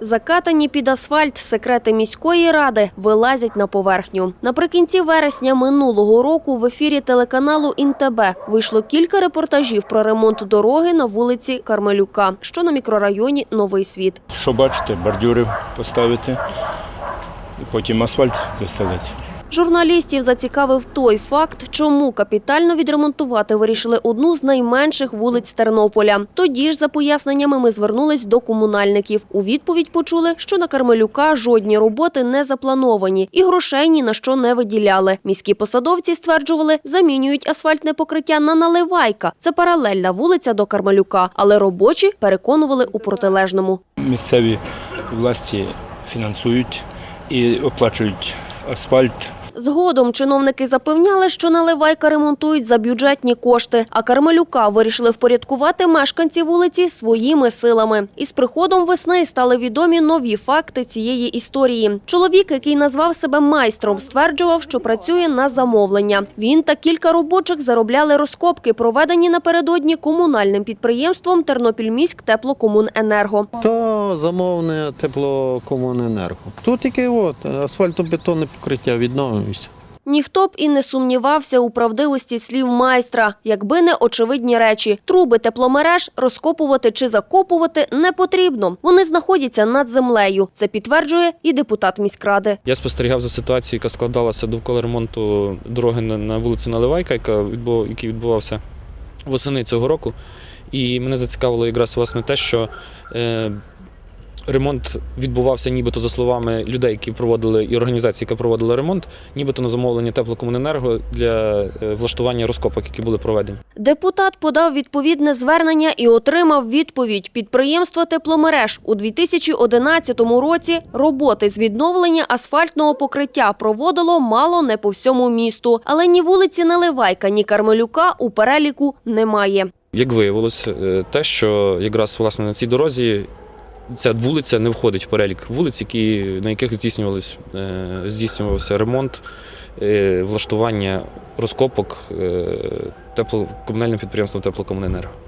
Закатані під асфальт секрети міської ради вилазять на поверхню. Наприкінці вересня минулого року в ефірі телеканалу «ІнТБ» вийшло кілька репортажів про ремонт дороги на вулиці Кармелюка, що на мікрорайоні Новий Світ. Що бачите, бордюри поставити і потім асфальт застелити. Журналістів зацікавив той факт, чому капітально відремонтувати вирішили одну з найменших вулиць Тернополя. Тоді ж, за поясненнями, ми звернулись до комунальників. У відповідь почули, що на Кармелюка жодні роботи не заплановані і грошей ні на що не виділяли. Міські посадовці стверджували, замінюють асфальтне покриття на наливайка. Це паралельна вулиця до Кармелюка, але робочі переконували у протилежному. Місцеві власті фінансують і оплачують асфальт. Згодом чиновники запевняли, що наливайка ремонтують за бюджетні кошти, а Кармелюка вирішили впорядкувати мешканці вулиці своїми силами. Із приходом весни стали відомі нові факти цієї історії. Чоловік, який назвав себе майстром, стверджував, що працює на замовлення. Він та кілька робочих заробляли розкопки, проведені напередодні комунальним підприємством Тернопільміськ теплокомуненерго. То замовне теплокомуненерго. Тут тільки от асфальтобетонне покриття відновимося. Ніхто б і не сумнівався у правдивості слів майстра, якби не очевидні речі. Труби тепломереж розкопувати чи закопувати не потрібно. Вони знаходяться над землею. Це підтверджує і депутат міськради. Я спостерігав за ситуацією, яка складалася довкола ремонту дороги на, на вулиці Наливайка, яка відбув, який відбувався восени цього року. І мене зацікавило якраз власне те, що е, ремонт відбувався нібито за словами людей, які проводили і організації, яка проводила ремонт, нібито на замовлення теплокомуненерго для е, влаштування розкопок, які були проведені. Депутат подав відповідне звернення і отримав відповідь. Підприємство тепломереж у 2011 році роботи з відновлення асфальтного покриття проводило мало не по всьому місту. Але ні вулиці Наливайка, ні Кармелюка у переліку немає. Як виявилось, е, те, що якраз власне на цій дорозі ця вулиця не входить в перелік вулиць, які, на яких здійснювались, е, здійснювався ремонт, е, влаштування розкопок е, тепло, комунальним підприємством теплокомуненерго.